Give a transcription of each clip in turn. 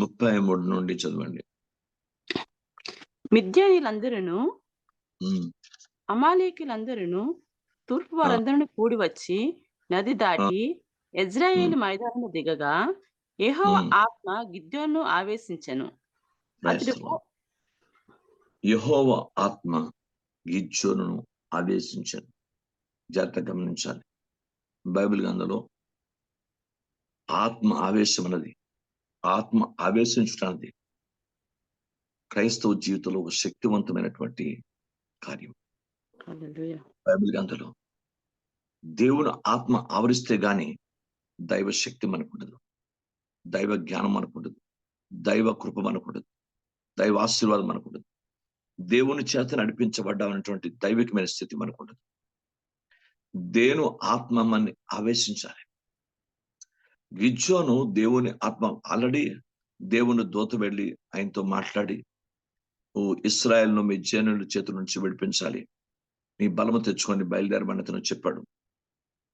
ముప్పై మూడు నుండి చదవండి. మిద్యానీలందరూ ఉమ్, అమాలేకులందరూ తూర్పు వారందరూ కూడి వచ్చి నది దాటి ఇజ్రాయేల్ మైదానము దిగగా మ్మ్. ఆత్మ గిద్యోను ఆవేశించెను. యెహోవా ఆత్మ గిజ్జోనును ఆదేశించాను. జాగ్రత్త గమనించాలి. బైబిల్ గ్రంథంలో ఆత్మ ఆవేశం అన్నది ఆత్మ ఆవేశించడానికి క్రైస్తవ జీవితంలో ఒక శక్తివంతమైనటువంటి కార్యం. బైబిల్ గ్రంథంలో దేవుని ఆత్మ ఆవరిస్తే గాని దైవ శక్తి మనకుండదు. దైవ జ్ఞానం మనకుండదు. దైవ కృప మనకుండదు. దైవ ఆశీర్వాదం మనకుండదు. దేవుని చేత నడిపించబడ్డామనేటువంటి దైవికమైన స్థితి మనకుండదు. దేను ఆత్మ మనని ఆవేశించాలి? గిజ్జోను దేవుని ఆత్మ ఆల్రెడీ దేవుని దూత వెళ్ళి ఆయనతో మాట్లాడి ఓ ఇస్రాయల్ను మీ జనుల చేతుల నుంచి విడిపించాలి. నీ బలము తెచ్చుకొని బయలుదేరమని అతను చెప్పాడు.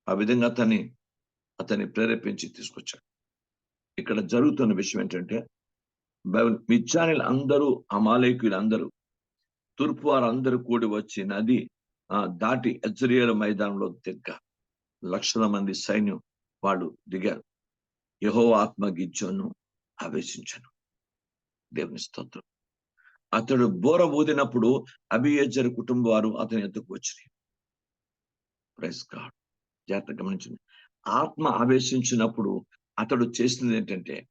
ఆ విధంగా అతన్ని అతన్ని ప్రేరేపించి తీసుకొచ్చాడు. ఇక్కడ జరుగుతున్న విషయం ఏంటంటే బైబిల్ మిచ్చానిలు అందరూ అమాలేకులు అందరూ తూర్పు వారందరూ కూడి వచ్చి నది ఆ, దాటి ఎజ్రియల మైదానంలో దిగ్గ. లక్షల మంది సైన్యం వాళ్ళు దిగారు. యహో ఆత్మ గిజ్జోను ఆవేశించను. దేవుని స్తోత్రం. అతడు బోర ఊదినప్పుడు అభియేజర్ కుటుంబ వారు అతని ఎద్దుకు వచ్చినాయి ప్రైస్ గాడ్ జాగ్రత్త గమనించండి. ఆత్మ ఆవేశించినప్పుడు అతడు చేసింది ఏంటంటే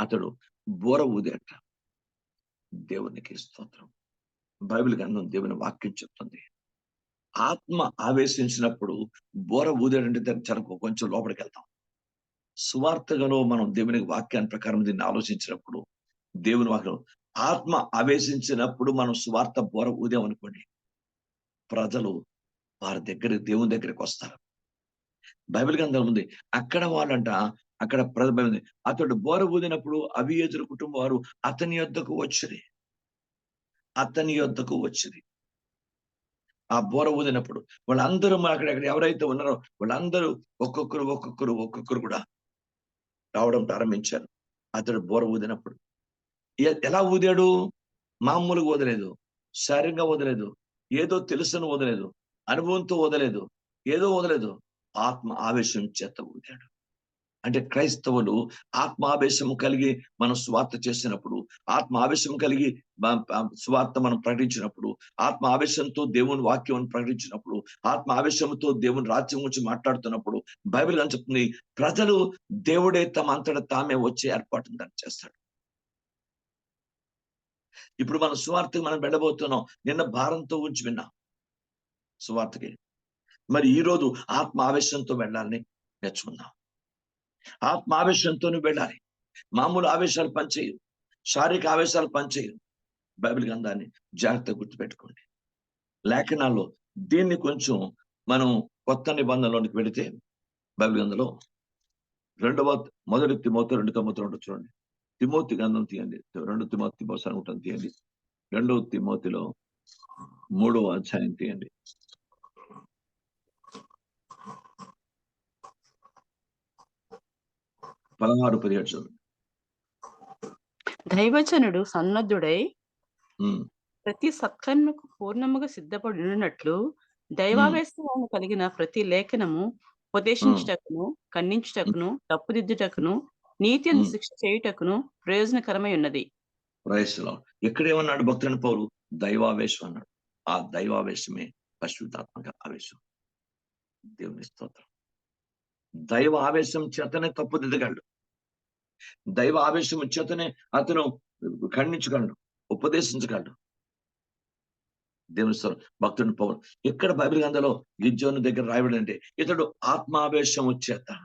అతడు బోర ఊదేట. దేవునికి స్తోత్రం. బైబిల్ గ్రంథం దేవుని వాక్యం చెప్తుంది. ఆత్మ ఆవేశించినప్పుడు బోర ఊదేటంటే దానికి కొంచెం లోపలికి వెళ్తాం. సువార్తగలో మనం దేవుని వాక్యాన్ని ప్రకారం దీన్ని ఆలోచించినప్పుడు దేవుని వాక్యం ఆత్మ ఆవేశించినప్పుడు మనం సువార్త బోర ఊదామనుకోండి ప్రజలు వారి దగ్గర దేవుని దగ్గరికి వస్తారు. బైబిల్ గ్రంథం ఉంది అక్కడ వాళ్ళంట అక్కడ ప్రజ బైబిల్ ఉంది. అతడు బోర ఊదినప్పుడు అవియేతుల కుటుంబం వారు అతని యొద్దకు వచ్చింది అతని యొద్దకు వచ్చింది ఆ బోర ఊదినప్పుడు వాళ్ళందరూ మన అక్కడ అక్కడ ఎవరైతే ఉన్నారో వాళ్ళందరూ ఒక్కొక్కరు ఒక్కొక్కరు ఒక్కొక్కరు కూడా రావడం ప్రారంభించారు. అతడు బోర ఊదినప్పుడు. ఎలా ఊదాడు? మామూలుగా వదలేదు శారీరంగా వదలేదు ఏదో తెలుసుని వదలేదు అనుభవంతో వదలేదు ఏదో వదలేదు ఆత్మ ఆవేశం చేత ఊదాడు. అంటే క్రైస్తవులు ఆత్మావేశం కలిగి మనం స్వార్థ చేసినప్పుడు ఆత్మావేశం కలిగి స్వార్థ మనం ప్రకటించినప్పుడు ఆత్మ ఆవేశంతో దేవుని వాక్యం ప్రకటించినప్పుడు ఆత్మ ఆవేశంతో దేవుని రాజ్యం గురించి మాట్లాడుతున్నప్పుడు బైబిల్ అని చెప్తుంది? ప్రజలు దేవుడే తమ అంతటా తామే వచ్చే ఏర్పాటును దాన్ని చేస్తాడు. ఇప్పుడు మనం సువార్తకి మనం వెళ్ళబోతున్నాం. నిన్న భారంతో ఉంచి విన్నాం. సువార్తకి. మరి ఈ రోజు ఆత్మ ఆవేశంతో వెళ్ళాలని నేర్చుకున్నాం. ఆత్మ ఆవేశంతో వెళ్ళాలి. మామూలు ఆవేశాలు పనిచేయవు. శారీరక ఆవేశాలు పనిచేయవు. బైబిల్ గ్రంథాన్ని జాగ్రత్తగా గుర్తుపెట్టుకోండి. లేఖనాల్లో దీన్ని కొంచెం మనం కొత్త నిబంధనలోనికి వెళితే బైబిల్ గ్రంథంలో రెండవ మొదటి తిమోతి రెండు తొమ్మిది రెండు చూడండి. తిమోతి గ్రంథం తీయండి. రెండు తిమోతి బహుశా తీయండి. రెండవ తిమోతిలో మూడవ అధ్యాయం తీయండి. పదహారు పదిహేడు చదువు. దైవజనుడు సన్నద్ధుడై ప్రతి సత్కర్మకు పూర్ణముగా సిద్ధపడి ఉన్నట్లు దైవావేశము కలిగిన ప్రతి లేఖనము ఉపదేశించుటకును ఖండించుటకును తప్పుదిద్దుటకును నీతి. శిక్ష చేయుటకును ప్రయోజనకరమై ఉన్నది. ఎక్కడేమన్నాడు భక్తుని పౌరు దైవావేశం అన్నాడు. ఆ దైవావేశమే పరిశుద్ధాత్మక ఆవేశం. దేవుని స్తోత్రం. దైవ ఆవేశం చేతనే తప్పుదిద్దగలడు. దైవ ఆవేశం చేతనే అతను ఖండించగలడు ఉపదేశించగలడు. దేవుని స్తోత్రం. భక్తుని పౌరు ఎక్కడ బైబిల్ గంధలో గిజ్జోని దగ్గర రాయబడి అంటే ఇతడు ఆత్మావేశం వచ్చేత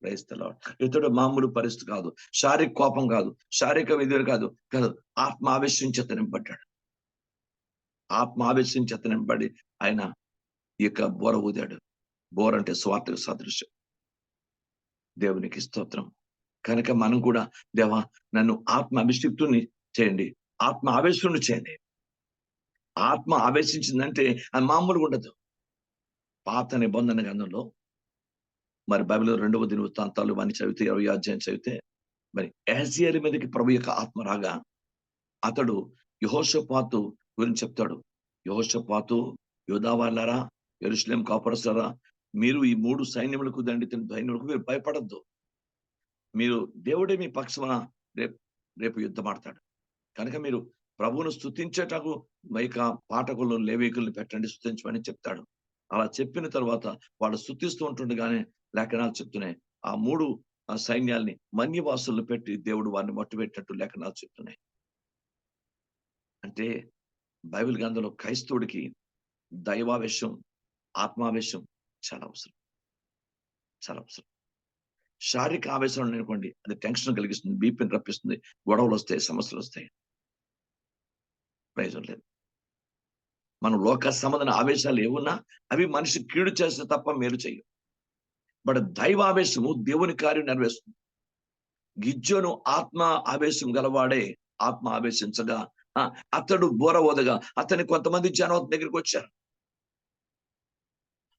క్రైస్తలో ఇతడు మామూలు పరిస్థితి కాదు శారీరక కోపం కాదు శారీరక విధులు కాదు కాదు ఆత్మావేశం చేత నింపడ్డాడు ఆత్మావేశం చేత నింపడి ఆయన ఈ యొక్క బోర ఊదాడు. బోర అంటే స్వార్థకు సదృశ్యం. దేవునికి స్తోత్రం. కనుక మనం కూడా దేవా నన్ను ఆత్మ అభిషిక్తుని చేయండి. ఆత్మ ఆవేశుని చేయండి. ఆత్మ ఆవేశించిందంటే అది మామూలుగా ఉండదు. పాత నిబంధన గంధంలో మరి బైబిల్ రెండవ దిన వృత్తాంతాలు అని చదివితే ఇరవై అధ్యాయం చదివితే మరి యాజియర్ మీదకి ప్రభు యొక్క ఆత్మ రాగా అతడు యహోషపాతు గురించి చెప్తాడు. యహోషపాతు యోధావాళ్ళారా వాళ్ళారా కాపరసారా మీరు ఈ మూడు సైన్యములకు దండి సైన్యులకు మీరు భయపడద్దు. మీరు దేవుడే మీ పక్షమున రేపు రేపు యుద్ధం ఆడతాడు కనుక మీరు ప్రభువును స్థుతించేటకు మైక పాఠకులను లేవేకులను పెట్టండి స్థుతించమని చెప్తాడు. అలా చెప్పిన తర్వాత వాళ్ళు స్థుతిస్తూ ఉంటుండగానే లేఖనాలు చెప్తున్నాయి. ఆ మూడు ఆ సైన్యాల్ని మన్యవాసులను పెట్టి దేవుడు వారిని మట్టుపెట్టినట్టు లేఖనాలు చెప్తున్నాయి. అంటే బైబిల్ గ్రంథంలో క్రైస్తవుడికి దైవావేశం ఆత్మావేశం చాలా అవసరం. చాలా అవసరం. శారీరక ఆవేశం అనుకోండి అది టెన్షన్ కలిగిస్తుంది బీపీని రప్పిస్తుంది గొడవలు వస్తాయి సమస్యలు వస్తాయి. ప్రయోజనం లేదు. మన లోక సంబంధన ఆవేశాలు ఏమున్నా అవి మనిషి కీడు చేస్తే తప్ప మేలు చేయవు బట్ దైవావేశము దేవుని కార్యం నెరవేరుస్తుంది. గిజ్జోను ఆత్మ ఆవేశం గలవాడే ఆత్మ ఆవేశించగా ఆ, అతడు బోర ఓదగా అతని కొంతమంది జనం దగ్గరికి వచ్చారు.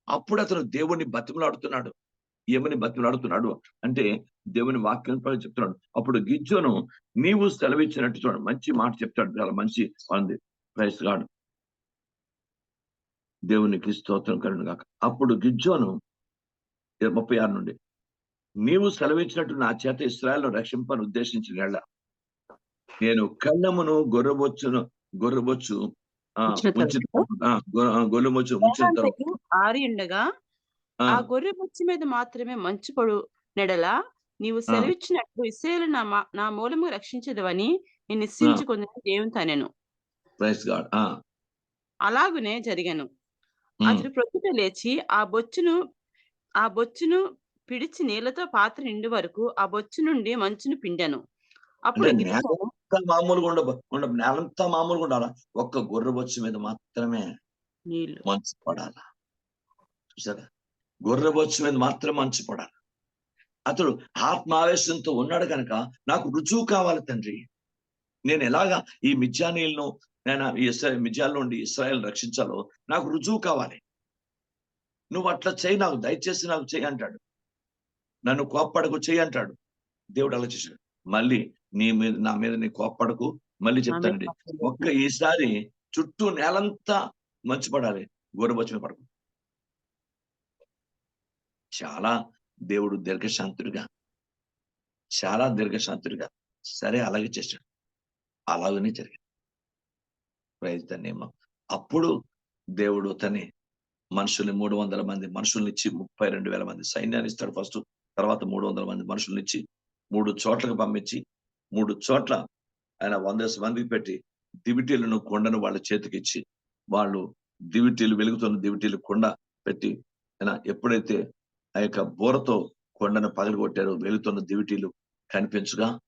అప్పుడు అతను దేవుణ్ణి బతిమలాడుతున్నాడు. ఏమని బతిమలాడుతున్నాడు? అంటే దేవుని వాక్యం చెప్తున్నాడు. అప్పుడు గిజ్జోను నీవు సెలవిచ్చినట్టు చూడండి మంచి మాట చెప్తాడు. చాలా మంచి ఉంది ప్రైస్ గాడు దేవునికి స్తోత్రం కరుణ కాక అప్పుడు గిజ్జోను ముప్పై ఆరు నుండి నీవు సెలవిచ్చినట్టు నా చేత ఇస్రాయల్ రక్షింపని ఉద్దేశించిన నేను కళ్ళమును గొర్రెబొచ్చును గొర్రెబొచ్చు ఆ, ఉంచిన ఉంచిన తర్వాత? ఆ, గొ- ఆ, గొర్రెబొచ్చు ఉంచిన తర్వాత వేలాంతయు ఆరి ఉండగా ఆ, గొర్రె బొచ్చు మీద మాత్రమే మంచు పడు నెడల నీవు సెలవిచ్చినట్లు ఇస్రాయేలు నా మా- నా మూలము రక్షించదవని నేను నిశ్చయించుకుని దేవుని తనెను. ప్రైస్ గాడ్ ఆ. అలాగునే జరిగాను. అతడు ప్రొద్దుట లేచి ఆ బొచ్చును ఆ బొచ్చును పిడిచి నీళ్ళతో పాత్ర నిండు వరకు ఆ బొచ్చు నుండి మంచును పిండాను. అప్పుడు అంటే గిరిజను అంతా మామూలుగా ఉండ ఉండ నేలంతా మామూలుగా ఉండాలా? ఒక్క గొర్రెబొచ్చు మీద మాత్రమే నీళ్ళు మంచు పడాలా? చూసారా? గొర్రెబొచ్చు మీద మాత్రమే మంచు పడాలి అతడు ఆత్మావేశంతో ఉన్నాడు కనుక నాకు రుజువు కావాలి తండ్రి. నేను ఎలాగా ఈ మిజ్జానీలను నేను ఈ ఇస్రాయల్ మిజ్జాల నుండి ఇస్రాయల్ రక్షించాలో నాకు రుజువు కావాలి. నువ్వు అట్లా చేయి నాకు దయచేసి నాకు చేయి అంటాడు. నన్ను కోప్పడకు చేయి అంటాడు. దేవుడు అలా చేశాడు. మళ్ళీ నీ మీద నా మీద నీ కోప్పడకు మళ్ళీ చెప్తానండి. ఒక్క ఈసారి చుట్టూ నేలంతా మంచు పడాలి గోరుబొచ్చు మీద పడకు. చాలా దేవుడు దీర్ఘశాంతుడిగా చాలా దీర్ఘశాంతుడిగా సరే అలాగే చేశాడు. అలాగనే జరిగింది. ప్రయత్నేమో అప్పుడు దేవుడు తని మనుషుల్ని మూడు వందల మంది మనుషుల్ని ఇచ్చి ముప్పై రెండు వేల మంది సైన్యాన్ని ఇస్తాడు ఫస్ట్. తర్వాత మూడు వందల మంది మనుషుల్ని ఇచ్చి మూడు చోట్లకు పంపించి మూడు చోట్ల ఆయన వంద మందికి పెట్టి దివిటీలను కొండను వాళ్ళ చేతికిచ్చి వాళ్ళు దివిటీలు వెలుగుతున్న దివిటీలు కొండ పెట్టి ఆయన ఎప్పుడైతే ఆ యొక్క బోరతో కొండను పగలగొట్టారు. వెలుతున్న దివిటీలు కనిపించగా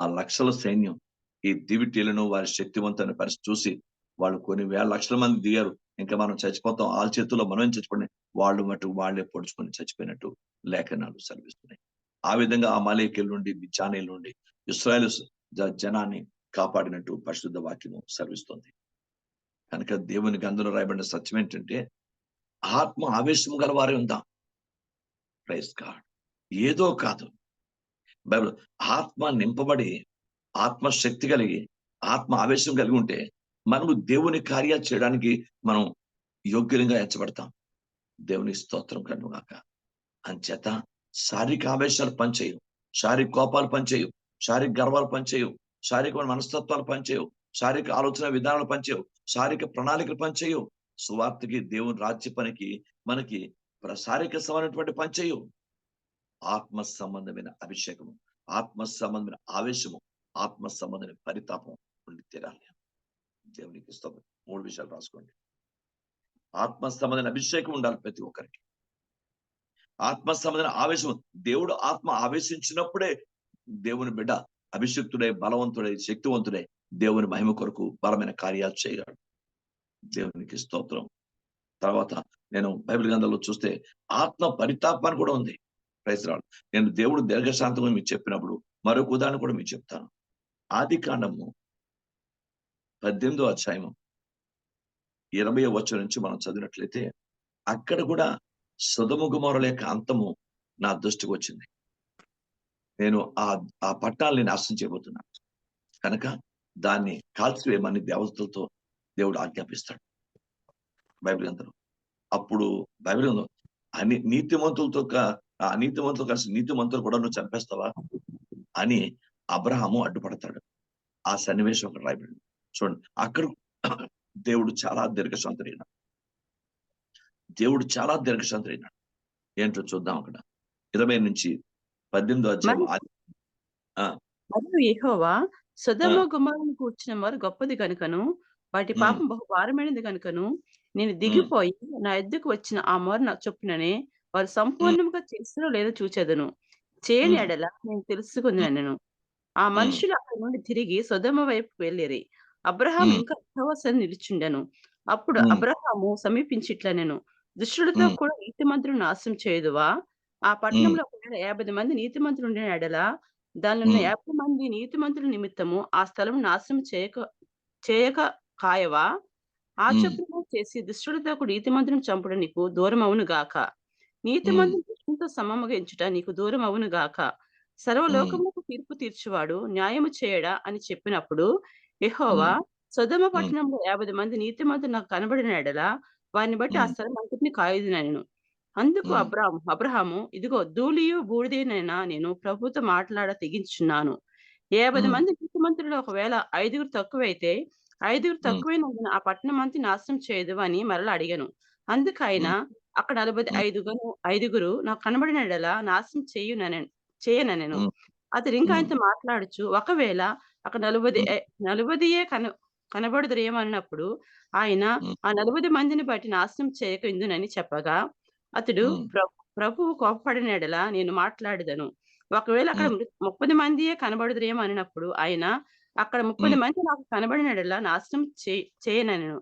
ఆ లక్షల సైన్యం ఈ దివిటీలను వారి శక్తివంతమైన పరిస్థితి చూసి వాళ్ళు కొన్ని వేల లక్షల మంది దిగారు. ఇంకా మనం చచ్చిపోతాం. వాళ్ళ చేతుల్లో మనం చచ్చిపోయి వాళ్ళు మటు వాళ్ళే పొడుచుకొని చచ్చిపోయినట్టు లేఖనాలు సెలవిస్తున్నాయి. ఆ విధంగా ఆ మాలేకీల నుండి బిచానీల నుండి ఇస్రాయల్ జనాన్ని కాపాడినట్టు పరిశుద్ధ వాక్యము సెలవిస్తుంది. కనుక దేవుని గంధంలో రాయబడిన సత్యం ఏంటంటే ఆత్మ ఆవేశం గల వారే ఉందాం. Praise God. ఏదో కాదు. బైబిల్ ఆత్మ నింపబడి ఆత్మ శక్తి కలిగి ఆత్మ ఆవేశం కలిగి ఉంటే మనము దేవుని కార్యాలు చేయడానికి మనం యోగ్యంగా ఎంచబడతాం. దేవుని స్తోత్రం కనుగాక అంచేత శారీరక ఆవేశాలు పనిచేయవు. శారీరక కోపాలు పనిచేయవు. శారీరక గర్వాలు పనిచేయవు. శారీరకమైన మనస్తత్వాలు పనిచేయవు. శారీరక ఆలోచన విధానాలు పనిచేయవు. శారీరక ప్రణాళికలు పనిచేయవు. సువార్తకి దేవుని రాజ్య పనికి మనకి ప్రసారిక సమైనటువంటి సంబంధమైనటువంటి ఆత్మ సంబంధమైన అభిషేకము ఆత్మ సంబంధమైన ఆవేశము ఆత్మ సంబంధమైన పరితాపం ఉండి తీరాలి. దేవునికి ఇస్తాం మూడు విషయాలు రాసుకోండి. ఆత్మ సంబంధమైన అభిషేకం ఉండాలి ప్రతి ఒక్కరికి. ఆత్మ సంబంధమైన ఆవేశం దేవుడు ఆత్మ ఆవేశించినప్పుడే దేవుని బిడ్డ అభిషక్తుడై బలవంతుడై శక్తివంతుడై దేవుని మహిమ కొరకు బలమైన కార్యాలు చేయగలడు. దేవునికి స్తోత్రం. తర్వాత నేను బైబిల్ గ్రంథంలో చూస్తే ఆత్మ పరితాపాన్ని కూడా ఉంది. ప్రైజ్రాడు నేను దేవుడు దీర్ఘశాంతంగా మీకు చెప్పినప్పుడు మరొక ఉదాహరణ కూడా మీకు చెప్తాను. ఆది కాండము పద్దెనిమిదో అధ్యాయము ఇరవై వచ్చం నుంచి మనం చదివినట్లయితే అక్కడ కూడా సుధము గుమారుల యొక్క అంతము నా దృష్టికి వచ్చింది. నేను ఆ ఆ పట్టాలని నాశనం చేయబోతున్నాను. కనుక దాన్ని కాల్చివేయమని దేవతలతో దేవుడు ఆజ్ఞాపిస్తాడు. బైబిల్ గ్రంథంలో. అప్పుడు బైబిల్ గ్రంథం అని నీతిమంతులతో నీతిమంతులు కలిసి నీతిమంతులు కూడా నువ్వు చంపేస్తావా అని అబ్రహాము అడ్డుపడతాడు. ఆ సన్నివేశం అక్కడ రాయబడింది. చూడండి అక్కడ దేవుడు చాలా దీర్ఘశాంతుడైనాడు దేవుడు చాలా దీర్ఘశాంతుడైనాడు ఏంటో చూద్దాం అక్కడ. ఇరవై నుంచి పద్దెనిమిదో అధ్యాయం మరియు యెహోవా కూర్చిన వారు గొప్పది కనుకను వాటి. పాపం బహు భారమైనది కనుకను నేను దిగిపోయి నా ఎద్దుకు వచ్చిన ఆ మొర నా చొప్పుననే వారు సంపూర్ణంగా చేసినో లేదో చూచెదను. చేయని. ఎడల నేను తెలుసుకున్నాను ఆ మనుషులు అక్కడి నుండి తిరిగి సొదొమ వైపుకు వెళ్ళిరి. అబ్రహాం. ఇంకా యెహోవాసన్ని నిలుచుండెను. అప్పుడు. అబ్రహాము సమీపించి ఇట్లా నేను దుష్టులతో. కూడా నీతిమంతులను నాశనం చేయుదువా? ఆ పట్టణంలో ఒకవేళ యాభై మంది నీతిమంతులు ఉండిన ఎడల దానిలో ఉన్న మంది నీతిమంతుల నిమిత్తము ఆ స్థలం నాశనం చేయక చేయక కాయవా? ఆ ఉమ్. చొప్పున చేసి దుష్టులతో కూడా నీతిమంతులను చంపడం నీకు దూరం అవును గాక నీతిమంతులు దుష్టులతో సమముగా ఎంచుట నీకు దూరం అవును గాక సర్వలోకములకు తీర్పు తీర్చువాడు న్యాయము చేయడా అని చెప్పినప్పుడు యెహోవా సొదమ పట్టణంలో యాభై మంది నీతిమంతులు నాకు కనబడిన ఎడల వారిని బట్టి ఆ. స్థలం అంతటిని కాయుదునను. అందుకు. అబ్రాహం అబ్రహాము ఇదిగో ధూళియు బూడిదేనైనా నేను ప్రభుతో మాట్లాడ తెగించున్నాను. యాభై. మంది నీతిమంతులలో ఒకవేళ ఐదుగురు తక్కువైతే ఐదుగురు ఉమ్. తక్కువైనందున ఆ పట్టణం అంతా నాశనం చేయదు అని మరలా అడిగాను అందుకు ఆయన అక్కడ నలభై. ఐదుగురు ఐదుగురు నాకు కనబడిన ఎడల నాశనం చేయునని చేయనెను ఉమ్. అతడు ఇంకా. ఆయనతో మాట్లాడుచు ఒకవేళ అక్కడ నలుబై ఉమ్. నలుబదియే కన కనబడుదురేమన్నప్పుడు ఆయన ఉమ్. ఆ నలుబది మందిని బట్టి నాశనం చేయక ఇందునని చెప్పగా అతడు ప్రభువు కోపపడిన ఎడల నేను మాట్లాడదను ఒకవేళ అక్కడ. ముప్పది మందియే కనబడుదురేమో అనినప్పుడు ఆయన అక్కడ ముప్పది. మంది నాకు కనబడిన ఎడల నాశనం చే- చేయనను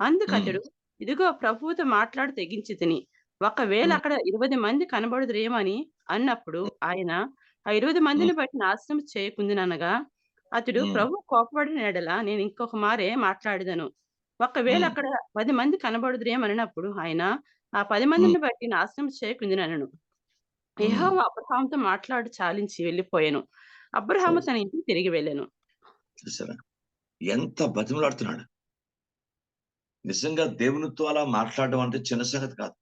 అందుకు ఉమ్. అతడు ఇదిగో ప్రభువుతో మాట్లాడి తెగించి తిని ఒకవేళ. అక్కడ ఇరవై మంది కనబడుదురేమని అన్నప్పుడు ఆయన ఆ ఇరవై మందిని బట్టి నాశనం చేయకుందిననగా అతడు. ప్రభు కోపపడిన ఎడల నేను ఇంకొక మారే మాట్లాడదను ఒకవేళ. అక్కడ పది మంది కనబడుదురేమనినప్పుడు ఆయన ఆ పది మందిని బట్టి నాశనం చేయకుందినను యెహోవా అబ్రహాంతో మాట్లాడి చాలించి వెళ్ళిపోయాను అబ్రహాము తన ఇంటికి తిరిగి వెళ్ళాను చూసారా ఎంత బతిమలాడుతున్నాడు. నిజంగా దేవునితో అలా మాట్లాడడం అంటే చిన్న సంగతి కాదు.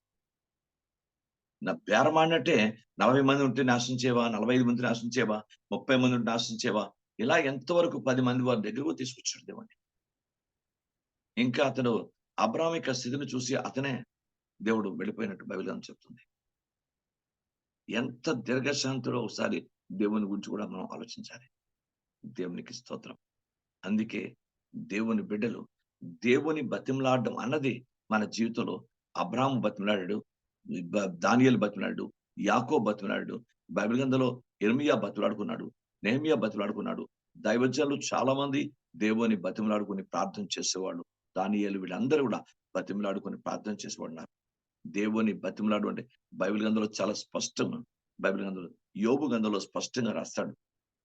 నా బేరమాడినట్టే నలభై మంది ఉంటే నాశనం చేయవా? నలభై ఐదు మంది నాశనం చేయవా? ముప్పై మంది ఉంటే నాశనం చేయవా? ఇలా ఎంతవరకు పది మంది వారి దగ్గరకు తీసుకొచ్చాడు దేవుణ్ణి. ఇంకా అతడు అబ్రామిక స్థితిని చూసి అతనే దేవుడు వెళ్ళిపోయినట్టు బైబిల్ చెప్తుంది. ఎంత దీర్ఘశాంతిలో ఒకసారి దేవుని గురించి కూడా మనం ఆలోచించాలి. దేవునికి స్తోత్రం. అందుకే దేవుని బిడ్డలు దేవుని బతిమలాడడం అన్నది మన జీవితంలో అబ్రాహం బతిమలాడాడు దానియలు బతిమలాడు యాకో బతిమలాడు బైబిల్ గంధలో ఎర్మియా బతిలాడుకున్నాడు నేమియా బతిలాడుకున్నాడు దైవజనులు చాలా మంది దేవుని బతిమలాడుకుని ప్రార్థన చేసేవాళ్ళు. దానియలు వీళ్ళందరూ కూడా బతిమలాడుకుని ప్రార్థన చేసేవాడు దేవుని బతిమలాడు అంటే బైబిల్ గంధలో చాలా స్పష్టంగా బైబిల్ గంధలో యోబు గంధలో స్పష్టంగా రాస్తాడు.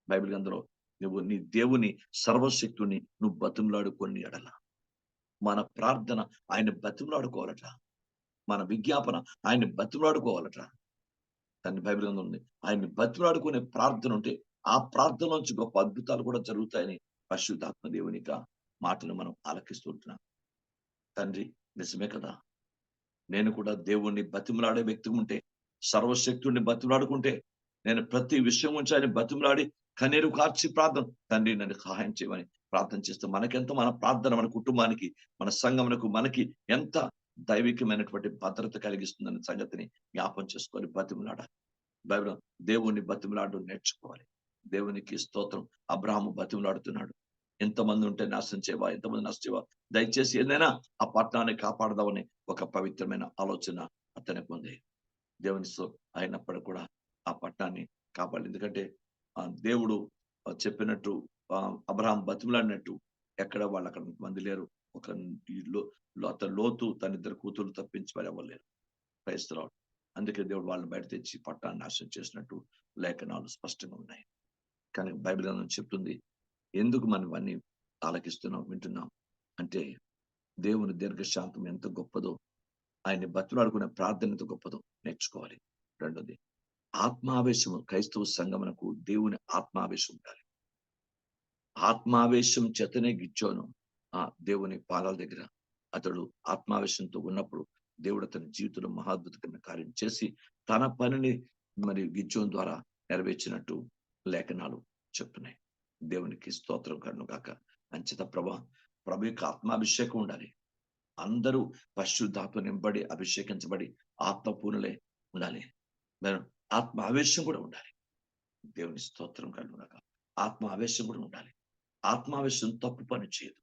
బైబిల్ గంధలో నువ్వు నీ దేవుని సర్వశక్తుని నువ్వు బతిమలాడుకొని ఎడల. మన ప్రార్థన ఆయన బతిమలాడుకోవాలట. మన విజ్ఞాపన ఆయన బతిమలాడుకోవాలట. దాన్ని బైబిల్ ఉంది. ఆయన బతిమలాడుకునే ప్రార్థన ఉంటే ఆ ప్రార్థన నుంచి గొప్ప అద్భుతాలు కూడా జరుగుతాయని పరిశుద్ధాత్మ దేవునిక మాటను మనం ఆలకిస్తుంటున్నాం తండ్రి నిజమే కదా? నేను కూడా దేవుణ్ణి బతిమలాడే వ్యక్తి ఉంటే సర్వశక్తుడిని బతిమలాడుకుంటే నేను ప్రతి విషయం ఉంచి ఆయన బతిమలాడి కన్నీరు కార్చి ప్రార్థన. తండ్రి నన్ను సహాయం చేయమని ప్రార్థన చేస్తే మనకెంత మన ప్రార్థన మన కుటుంబానికి మన సంఘమునకు మనకి ఎంత దైవికమైనటువంటి భద్రత కలిగిస్తుందనే సంగతిని జ్ఞాపం చేసుకొని బతిమలాడ బైబిల్ దేవుణ్ణి బతిమలాడడం నేర్చుకోవాలి. దేవునికి స్తోత్రం. అబ్రాహము బతిమలాడుతున్నాడు. ఎంతమంది ఉంటే నాశనం చేయవా? ఎంతమంది నష్టం చేయవా? దయచేసి ఏదైనా ఆ పట్టణాన్ని కాపాడదామని ఒక పవిత్రమైన ఆలోచన అతనికి ఉంది. దేవుని సో అయినప్పటికీ కూడా ఆ పట్టణాన్ని కాపాడాలి. ఎందుకంటే దేవుడు చెప్పినట్టు అబ్రహాం బతిమలాడినట్టు ఎక్కడ వాళ్ళు అక్కడ మంది లేరు. ఒక అతను లోతు తన ఇద్దరు కూతురు తప్పించి వెళ్ళలేరు క్రైస్తరావు అందుకే దేవుడు వాళ్ళని బయట తెచ్చి పట్టాన్ని నాశనం చేసినట్టు లేఖనాలు స్పష్టంగా ఉన్నాయి. కానీ బైబిల్ గ్రంథం చెప్తుంది ఎందుకు మనం ఇవన్నీ ఆలకిస్తున్నాం వింటున్నాం? అంటే దేవుని దీర్ఘశాంతం ఎంత గొప్పదో ఆయన్ని బతులాడుకునే ప్రార్థన ఎంత గొప్పదో నేర్చుకోవాలి. రెండోది ఆత్మావేశము క్రైస్తవ సంగమనకు దేవుని ఆత్మావేశం ఉండాలి. ఆత్మావేశం చేతనే గిచ్చోను ఆ దేవుని పాదాల దగ్గర. అతడు ఆత్మావేశంతో ఉన్నప్పుడు దేవుడు అతని జీవితంలో మహాద్భుతమైన కార్యం చేసి తన పనిని మరి గిచ్చోన్ ద్వారా నెరవేర్చినట్టు లేఖనాలు చెప్తున్నాయి. దేవునికి స్తోత్రం కనుగాక అంచిత ప్రభ ప్రభు యొక్క ఆత్మాభిషేకం ఉండాలి. అందరూ పరిశుద్ధాత్మ నింపబడి అభిషేకించబడి ఆత్మపూర్ణలే ఉండాలి. మరి ఆత్మ ఆవేశం కూడా ఉండాలి. దేవుని స్తోత్రం కను ఆత్మ ఆవేశం కూడా ఉండాలి. ఆత్మావేశం తప్పు పని చేయదు.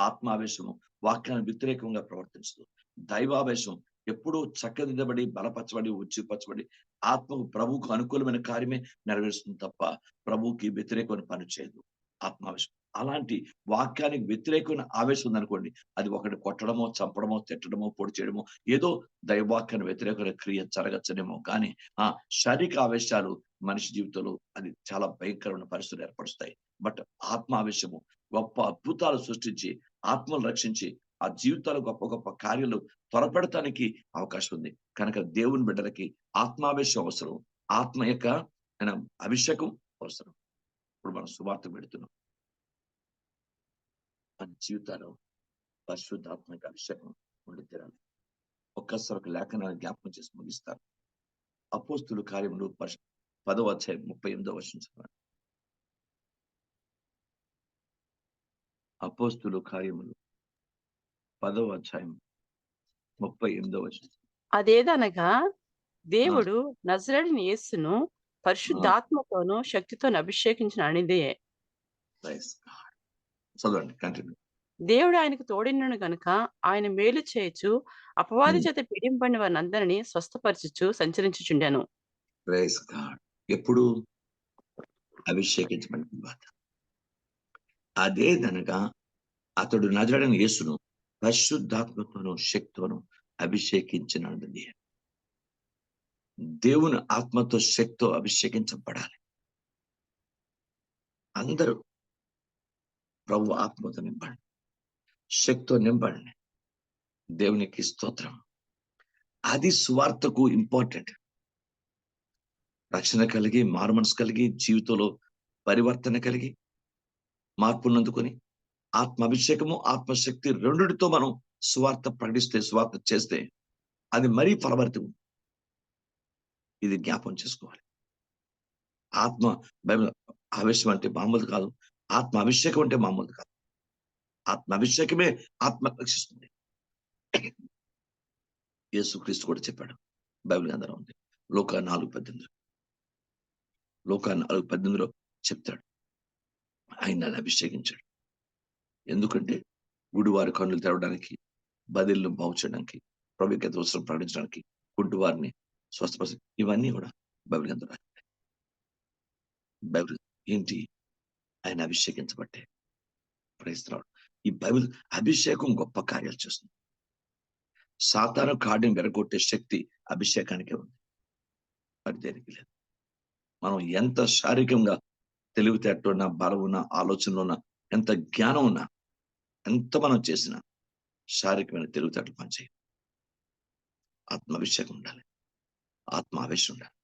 ఆత్మావేశము వాక్యాన్ని వ్యతిరేకంగా ప్రవర్తించదు. దైవావేశం ఎప్పుడూ చక్కదిద్దబడి బలపరచబడి ఉచ్చిపరచబడి ఆత్మకు ప్రభువుకు అనుకూలమైన కార్యమే నెరవేరుస్తుంది తప్ప ప్రభువుకి వ్యతిరేకమైన పని చేయదు. ఆత్మావేశం అలాంటి వాక్యానికి వ్యతిరేకమైన ఆవేశం ఉందనుకోండి అది ఒకటి కొట్టడమో చంపడమో తిట్టడమో పొడి చేయడమో ఏదో దైవవాక్యాన్ని వ్యతిరేకమైన క్రియ జరగచ్చనేమో. కానీ ఆ శారీరక ఆవేశాలు మనిషి జీవితంలో అది చాలా భయంకరమైన పరిస్థితులు ఏర్పరుస్తాయి. బట్ ఆత్మావేశము గొప్ప అద్భుతాలు సృష్టించి ఆత్మలు రక్షించి ఆ జీవితాలు గొప్ప గొప్ప కార్యాలు త్వరపడటానికి అవకాశం ఉంది. కనుక దేవుని బిడ్డలకి ఆత్మావేశం అవసరం. ఆత్మ యొక్క అభిషేకం అవసరం. ఇప్పుడు మనం సువార్త పెడుతున్నాం మన జీవితాలు పరిశుద్ధాత్మక అభిషేకం ఉండి తీరాలి ఒక్కసారి ఒక లేఖనాన్ని జ్ఞాపకం చేసి ముగిస్తారు అపోస్తుల కార్యములు పరిశు పదవ అధ్యాయం ముప్పై ఎనిమిదో వర్షం చదవండి అపోస్తులు కార్యములు పదవ అధ్యాయం ముప్పై ఎనిమిదో వర్షం అదేదనగా దేవుడు నజరడిని యేసును పరిశుద్ధాత్మతోనూ శక్తితోను అభిషేకించిన అనిదే. చదవండి కంటిన్యూ. దేవుడు ఆయనకు తోడినను గనుక ఆయన మేలు చేయొచ్చు అపవాది. చేత పీడింపడిన వారిని అందరినీ స్వస్థపరచుచు సంచరించుచుండాను. ప్రైజ్ గాడ్ ఎప్పుడు అభిషేకించబడిన తర్వాత. అదే దనగా అతడు నజరడని యేసును పరిశుద్ధాత్మతోను శక్తితోను అభిషేకించినది దేవుని ఆత్మతో శక్తితో అభిషేకించబడాలి. అందరూ ప్రభు ఆత్మతో నింపండి. శక్తితో నింపండి. దేవునికి స్తోత్రం. అది సువార్తకు ఇంపార్టెంట్ రక్షణ కలిగి మారుమనసు కలిగి జీవితంలో పరివర్తన కలిగి మార్పునందుకొని ఆత్మ అభిషేకము ఆత్మశక్తి రెండిటితో మనం సువార్త ప్రకటిస్తే సువార్త చేస్తే అది మరీ ఫలవర్తి ఇది జ్ఞాపం చేసుకోవాలి. ఆత్మ ఆవేశం అంటే మామూలు కాదు. ఆత్మ అభిషేకం అంటే మామూలు కాదు. ఆత్మ అభిషేకమే ఆత్మ రక్షిస్తుంది యేసుక్రీస్తు కూడా చెప్పాడు. బైబిల్ అందరం ఉంది. లోక నాలుగు పద్దెనిమిది లోక నాలుగు పద్దెనిమిదిలో చెప్తాడు. ఆయన నన్ను అభిషేకించాడు. ఎందుకంటే గుడివారి కన్నులు తెరవడానికి బదిలను బాగు చేయడానికి ప్రభుత్వ అవసరం ప్రకటించడానికి గుడ్డు వారిని స్వస్థపరచ ఇవన్నీ కూడా బైబిల్ అందరూ బైబిల్ ఏంటి? ఆయన అభిషేకించబట్టే. ప్రయత్నాడు ఈ బైబిల్ అభిషేకం గొప్ప కార్యాలు చేస్తుంది. సాతాను కాడిని వెరగొట్టే శక్తి అభిషేకానికే ఉంది. మరి దేనికి లేదు. మనం ఎంత శారీరకంగా తెలివితేటలో ఉన్న బలం ఉన్న ఆలోచనలో ఉన్న ఎంత జ్ఞానం ఉన్నా ఎంత మనం చేసినా శారీరకమైన తెలివితేటలు పనిచేయం ఆత్మాభిషేకం ఉండాలి. ఆత్మావేశం ఉండాలి.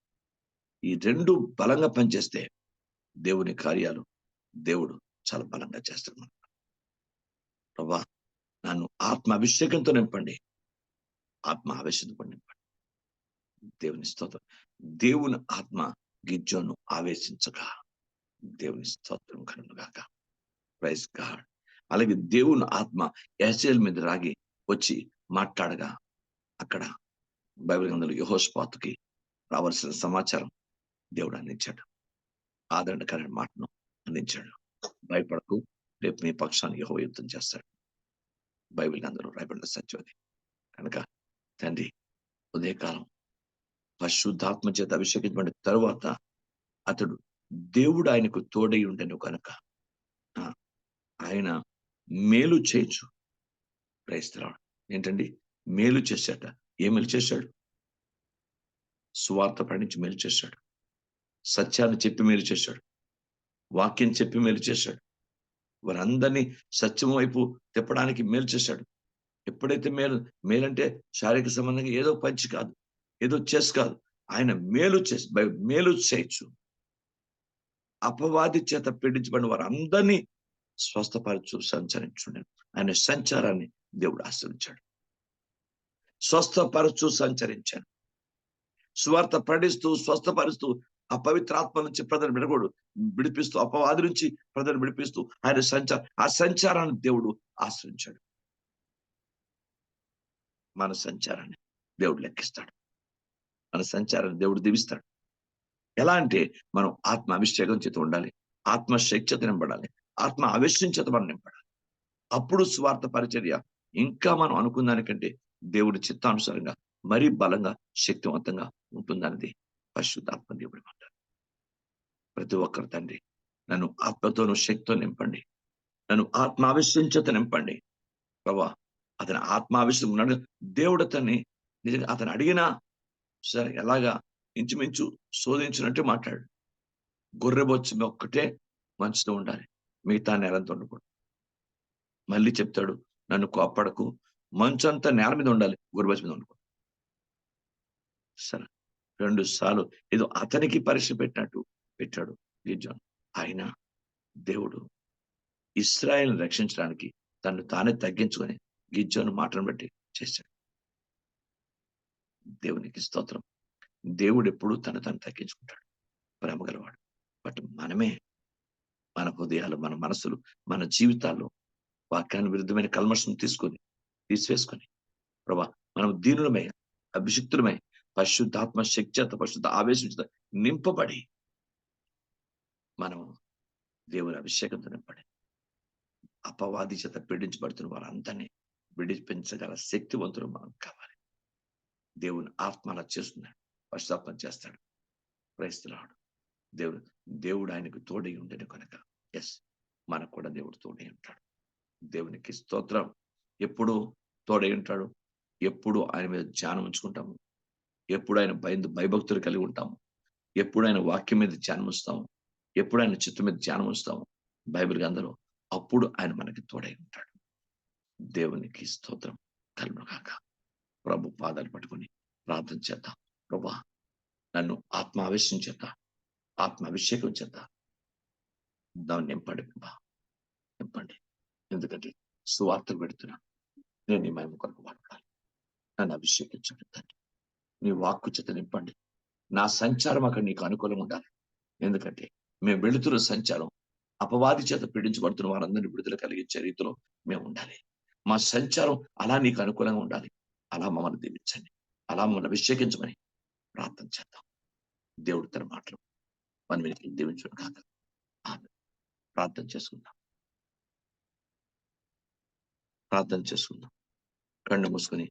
ఈ రెండు బలంగా పనిచేస్తే దేవుని కార్యాలు దేవుడు చాలా బలంగా చేస్తాడు ప్రభా నన్ను ఆత్మ అభిషేకంతో నింపండి. ఆత్మ ఆవేశంతో నింపండి. దేవుని స్తోత్రం. దేవుని ఆత్మ గిజ్జోను ఆవేశించగా దేవుని స్తోత్రం కనుగాక ప్రైజ్ గాడ్ అలాగే దేవుని ఆత్మ ఎస్ఎల్ మీద రాగి వచ్చి మాట్లాడగా అక్కడ బైబిల్ గ్రంథంలో యహోస్పాతుకి రావాల్సిన సమాచారం దేవుడు అందించాడు. ఆదరణకరమైన మాటను అందించాడు భయపడకు. రేపు మీ పక్షాన్ని యహో యుద్ధం చేస్తాడు. బైబిల్ అందరూ రాయబడిన సత్యవది కనుక తండ్రి ఉదయకాలం పరిశుద్ధాత్మ చేత అభిషేకించబడిన తరువాత అతడు దేవుడు ఆయనకు తోడై ఉండను కనుక ఆ, ఆయన మేలు చేయొచ్చు క్రైస్తరాడు ఏంటండి? మేలు చేశాట. ఏ మేలు చేశాడు? సువార్త పండించి మేలు చేశాడు. సత్యాన్ని చెప్పి మేలు చేశాడు. వాక్యం చెప్పి మేలు చేశాడు వారందరినీ సత్యం వైపు తిప్పడానికి మేలు చేశాడు ఎప్పుడైతే మేలు మేలంటే శారీరక సంబంధంగా ఏదో పంచి కాదు ఏదో చేసి కాదు ఆయన మేలు చేసి బై- మేలు చేయొచ్చు అపవాది చేత పీడించబడిన వారందరినీ స్వస్థపరచు సంచరించుండే ఆయన సంచారాన్ని దేవుడు ఆశ్రయించాడు. స్వస్థపరచు సంచరించాను స్వార్థ ప్రకటిస్తూ స్వస్థపరుస్తూ ఆ పవిత్రాత్మ నుంచి ప్రజలు విడగొడు విడిపిస్తూ అపవాది నుంచి ప్రజలు విడిపిస్తూ ఆయన సంచార ఆ సంచారాన్ని దేవుడు ఆశ్రయించాడు. మన సంచారాన్ని దేవుడు లెక్కిస్తాడు. మన సంచారాన్ని దేవుడు దీవిస్తాడు. ఎలా అంటే మనం ఆత్మ అభిషేకం చేత ఉండాలి ఆత్మ శక్తి నింపడాలి ఆత్మ ఆవేశం చేత మనం నింపడాలి అప్పుడు స్వార్థ పరిచర్య ఇంకా మనం అనుకున్న దానికంటే దేవుడి చిత్తానుసారంగా మరీ బలంగా శక్తివంతంగా ఉంటుందన్నది పరిశుద్ధాత్మ దేవుడి ప్రతి ఒక్కరు తండ్రి నన్ను ఆత్మతోనూ శక్తితో నింపండి. నన్ను ఆత్మావిశ్వంచేత నింపండి. ప్రభా అతని ఆత్మావిశ్వం ఉన్నాడు దేవుడు అతన్ని నిజంగా అతను అడిగినా సరే ఎలాగా ఇంచుమించు శోధించినట్టు మాట్లాడు. గొర్రెబొచ్చు ఒక్కటే మంచితో ఉండాలి. మిగతా నేలంతో ఉండకూడదు. మళ్ళీ చెప్తాడు నన్ను కోప్పడకు మంచు నేల మీద ఉండాలి. గొర్రెబొచ్చు మీద ఉండకూడదు. సరే. రెండు సార్లు ఏదో అతనికి పరీక్ష పెట్టినట్టు పెట్టాడు గిర్జాన్ ఆయన దేవుడు ఇస్రాయల్ రక్షించడానికి తను తానే తగ్గించుకొని గిర్జాను మాటను బట్టి చేశాడు. దేవునికి స్తోత్రం. దేవుడు ఎప్పుడు తను తను తగ్గించుకుంటాడు. ప్రేమ గలవాడు బట్ మనమే మన హృదయాలు మన మనసులు మన జీవితాల్లో వాక్యాన్ని విరుద్ధమైన కల్మషం తీసుకొని తీసివేసుకొని ప్రభా మనం దీనులమే అభిషిక్తులమే పరిశుద్ధాత్మ శక్తి చేత పరిశుద్ధ ఆవేశం చేత నింపబడి మనం దేవుని అభిషేకంతో నింపడి అపవాది చేత పీడించబడుతున్న వారందరినీ విడిపించగల శక్తివంతులు మనం కావాలి. దేవుని ఆత్మ అలా చేస్తున్నాడు పశ్చాత్తం చేస్తాడు. క్రైస్తలాడు దేవుడు దేవుడు ఆయనకు తోడై ఉండడు కనుక. ఎస్ మనకు కూడా దేవుడు తోడై ఉంటాడు. దేవునికి స్తోత్రం. ఎప్పుడు తోడై ఉంటాడు? ఎప్పుడు ఆయన మీద ధ్యానం ఉంచుకుంటాము? ఎప్పుడు ఆయన భయ భయభక్తులు కలిగి ఉంటాము ఎప్పుడు ఆయన వాక్యం మీద ధ్యానం ఉంచుతాము ఎప్పుడు ఆయన చిత్తం మీద ధ్యానం ఉంచుతాము బైబిల్ గ్రంథంలో అప్పుడు ఆయన మనకి తోడై ఉంటాడు. దేవునికి స్తోత్రం కలుగును కాక ప్రభు పాదాలు పట్టుకొని ప్రార్థన చేద్దాం. ప్రభా నన్ను ఆత్మావేశం చేత ఆత్మ అభిషేకం చేత దాన్ని నింపండి ప్రభా. నింపండి. ఎందుకంటే సువార్త పెడుతున్నాను. నేను ఈ మేము కొరకు వాడతాను నన్ను అభిషేకించండి తండ్రి. నీ వాక్కు చేత నింపండి. నా సంచారం అక్కడ నీకు అనుకూలంగా ఉండాలి. ఎందుకంటే మేము వెళుతున్న సంచారం అపవాది చేత పీడించబడుతున్న వారందరినీ విడుదల కలిగించే రీతిలో మేము ఉండాలి. మా సంచారం అలా నీకు అనుకూలంగా ఉండాలి. అలా మమ్మల్ని దీవించండి. అలా మమ్మల్ని అభిషేకించమని ప్రార్థన చేద్దాం. దేవుడు తన మాటలు మన మీద దీవించడం కాక ఆమె ప్రార్థన చేసుకుందాం. ప్రార్థన చేసుకుందాం. కళ్ళు మూసుకొని